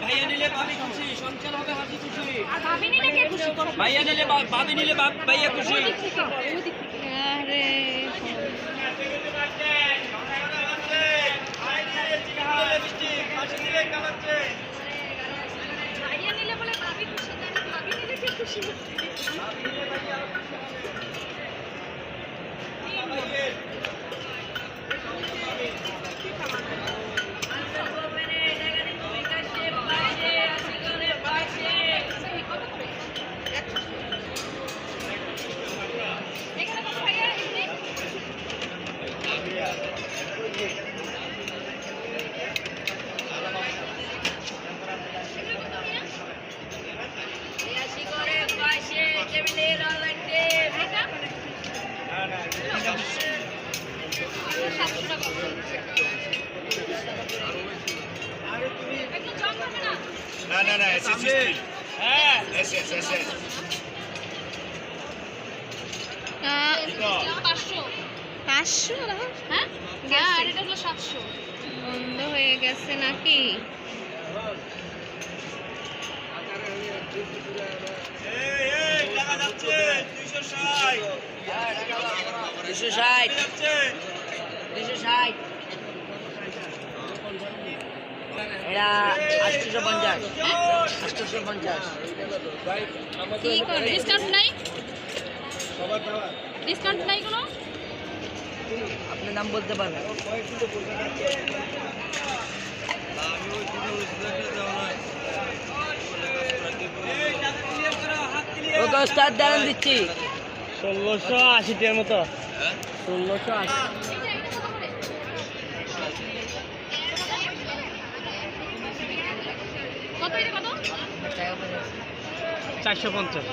ভাইয়া নিলে ভাবি খুশি সংসার হবে হাসি খুশি। আর ভাবি নিলে খুশি ভাইয়া নিলে বা- ভাবি নিলে ভাইয়া খুশি। আরে ভাইয়া নিলে বলে ভাবি খুশি ভাবি নিলে খুশি? না না না না এস এস। হ্যাঁ। এস। এস এস এস পাঁচশো হ্যাঁ? আর এটা হলো সাতশো। বন্ধ হয়ে গেছে নাকি? এই এই টাকা যাচ্ছে 260 দুশো ষাট দুশো ষাট এটা আটশোশো পঞ্চাশ আটশোশো পঞ্চাশ ডিসকাউন্ট নাই ডিসকাউন্ট নাই কোনো? আপনার নাম বলতে পারবেন? ওস্তাদ দাঁড়ান দিচ্ছি। ষোলোশো আশিটার মতো। ষোলোশো আশি। চারশো পঞ্চাশ।